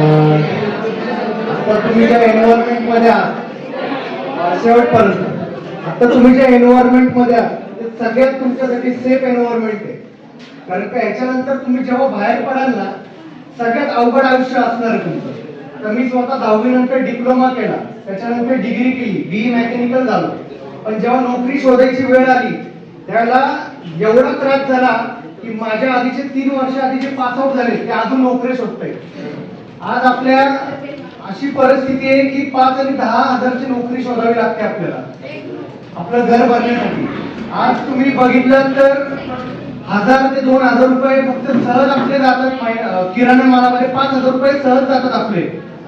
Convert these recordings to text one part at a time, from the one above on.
आता तुम्ही ज्या एन्व्हायरमेंटमध्ये आहात शेवटपर्यंत आता तुम्ही ज्या एन्व्हायरमेंटमध्ये आहात ते सगळ्यात तुमच्यासाठी सेफ एन्व्हायरमेंट आहे. कारण का याच्यानंतर तुम्ही जेव्हा बाहेर पडाल ना सगळ्यात अवघड आयुष्य असणार तुमचं. तर मी स्वतः दहावी नंतर डिप्लोमा केला त्याच्यानंतर डिग्री केली बी मेकॅनिकल झालो. पण जेव्हा नोकरी शोधायची वेळ आली त्याला एवढा त्रास झाला की माझ्या आधीचे तीन वर्ष आधीचे पास आउट झाले ते अजून नोकरी शोधताय आज आपल्या अशी परिस्थिती आहे की पाच आणि दहा हजारची नोकरी शोधावी लागते आपल्याला. आपलं घर भरण्यासाठी. आज तुम्ही बघितलं तर हजार ते दोन हजार रुपये फक्त सहज आपले जातात किराणा मालामध्ये पाच हजार रुपये सहज जातात आपले.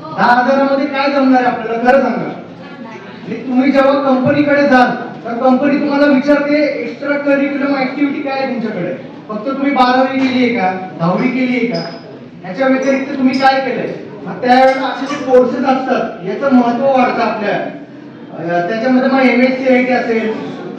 दहा हजारामध्ये काय जमणार आहे आपल्याला? खरं सांगा म्हणजे तुम्ही जेव्हा कंपनीकडे जाल तर कंपनी तुम्हाला विचारते एक्स्ट्रा करिक्युलम ऍक्टिव्हिटी काय आहे तुमच्याकडे? फक्त तुम्ही बारावी केली आहे का? दहावी केली आहे का? याच्या व्यतिरिक्त तुम्ही काय केलंय? मग त्यावेळेला असे जे कोर्सेस असतात याचं महत्त्व वाढतं आपल्या. त्याच्यामध्ये मग M S C I T असेल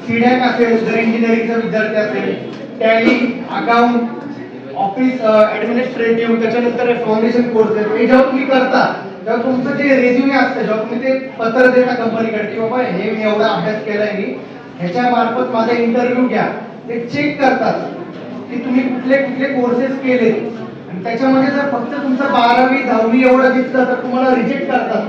सीडॅक असेल जर इंजिनिअरिंगचा विद्यार्थी असेल टॅली अकाउंट ऑफिस ऍडमिनिस्ट्रेटिव्ह त्याच्यानंतर फाउंडेशन कोर्सेस हे जेव्हा तुम्ही करता तेव्हा तुमचं जे रेझ्युमे असतं जेव्हा तुम्ही ते पत्र देता कंपनीकडे की बाबा हे मी एवढा अभ्यास केलाय मी ह्याच्या मार्फत माझा इंटरव्ह्यू घ्या. ते चेक करतात की तुम्ही कुठले कुठले कोर्सेस केले आणि त्याच्यामध्ये जर फक्त तुमचं बारावी दहावी एवढं दिसलं तर तुम्हाला रिजेक्ट करतात.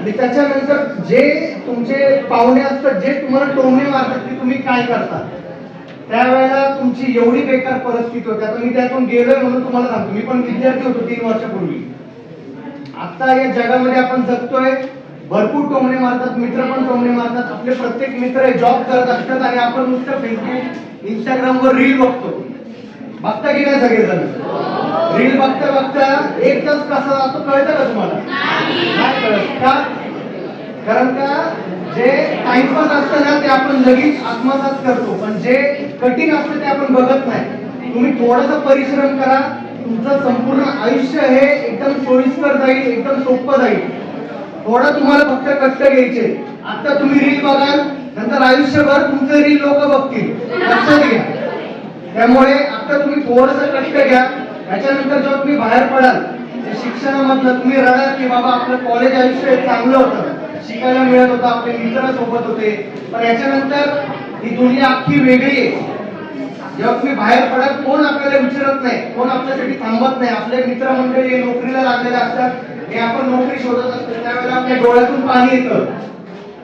आणि त्याच्यानंतर जे तुमचे पाहुणे असतात जे तुम्हाला टोमणे मारतात ते तुम्ही काय करता? त्यावेळेला तुमची एवढी बेकार परिस्थिती होती. आता मी त्यातून गेलोय म्हणून तुम्हाला सांगतो. मी पण विद्यार्थी होतो तीन वर्षापूर्वी. आता या जगामध्ये आपण जगतोय. भरपूर टोमणे मारतात मित्र पण टोमणे मारतात. आपले प्रत्येक मित्र जॉब करत असतात आणि आपण नुसतं फेसबुक इंस्टाग्राम वर रील बघतो. बघता की नाही सगळेजण रील बघता बघता एक तास कसा जातो कळतं का तुम्हाला? नाही कळत. का? कारण का? जे टाइमपास असतं ना ते आपण लगेच आत्मसात करतो. पण जे कठीण असतं ते आपण बघत नाही. तुम्ही थोडासा परिश्रम करा. तुमचं संपूर्ण आयुष्य हे एकदम सोयीस्कर जाईल एकदम सोपं जाईल. थोडा तुम्हाला फक्त कष्ट घ्यायचे. आता तुम्ही रील बघाल नंतर आयुष्यभर तुमचं रील लोक बघतील. लक्षात घ्या. त्यामुळे फक्त तुम्ही थोडस कष्ट घ्या. त्याच्यानंतर जेव्हा तुम्ही बाहेर पडाल शिक्षणामधलं तुम्ही रडाल की बाबा आपलं कॉलेज आयुष्य चांगलं होतं. शिकायला मिळत होतं आपले मित्र सोबत होते. पण याच्यानंतर ही दुनिया अख्खी वेगळी आहे. जेव्हा तुम्ही बाहेर पडाल कोण आपल्याला विचारत नाही कोण आपल्यासाठी थांबत नाही. आपले मित्रमंडळी हे नोकरीला लागलेले असतात. हे आपण नोकरी शोधत असतो. त्यावेळेला आपल्या डोळ्यातून पाणी येतं.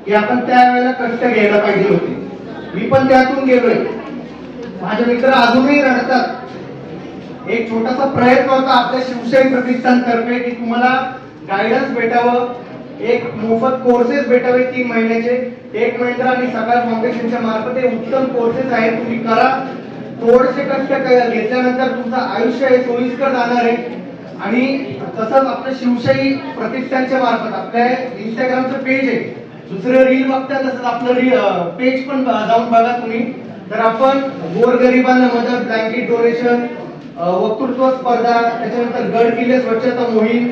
की आपण त्यावेळेला कष्ट घ्यायला पाहिजे होते. मी पण त्यातून गेलोय. माझे मित्र अजूनही रडतात. एक छोटासा प्रयत्न होता आपल्या शिवशाही प्रतिष्ठान तर्फे की तुम्हाला गायडन्स भेटावं एक मोफत कोर्सेस भेटावे तीन महिन्याचे. एक महिंद्रा आणि सकाळ फाउंडेशनच्या मार्फत हे उत्तम कोर्सेस आहेत तुम्ही करा. थोडेसे कष्ट घेतल्यानंतर तुमचं आयुष्य हे सोयीस्कर जाणार आहे. आणि तसंच आपलं शिवशाही प्रतिष्ठानच्या मार्फत आपल्या इंस्टाग्रामचं पेज आहे. दुसरं रील बघता तसंच आपलं रील पेज पण जाऊन बघा तुम्ही. तर आपण गोरगरिबांना मदत ब्लँकेट डोनेशन वक्तृत्व स्पर्धा त्याच्यानंतर गड किल्ले स्वच्छता मोहीम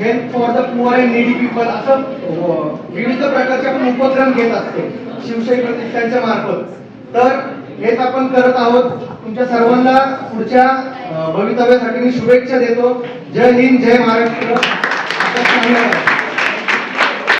help for the poor and needy people असं विविध प्रकारचे आपण उपक्रम घेत असतो शिवशाही प्रतिष्ठानच्या मार्फत. तर हेच आपण करत आहोत. तुमच्या सर्वांना पुढच्या भवितव्यासाठी मी शुभेच्छा देतो. जय हिंद जय महाराष्ट्र. धन्यवाद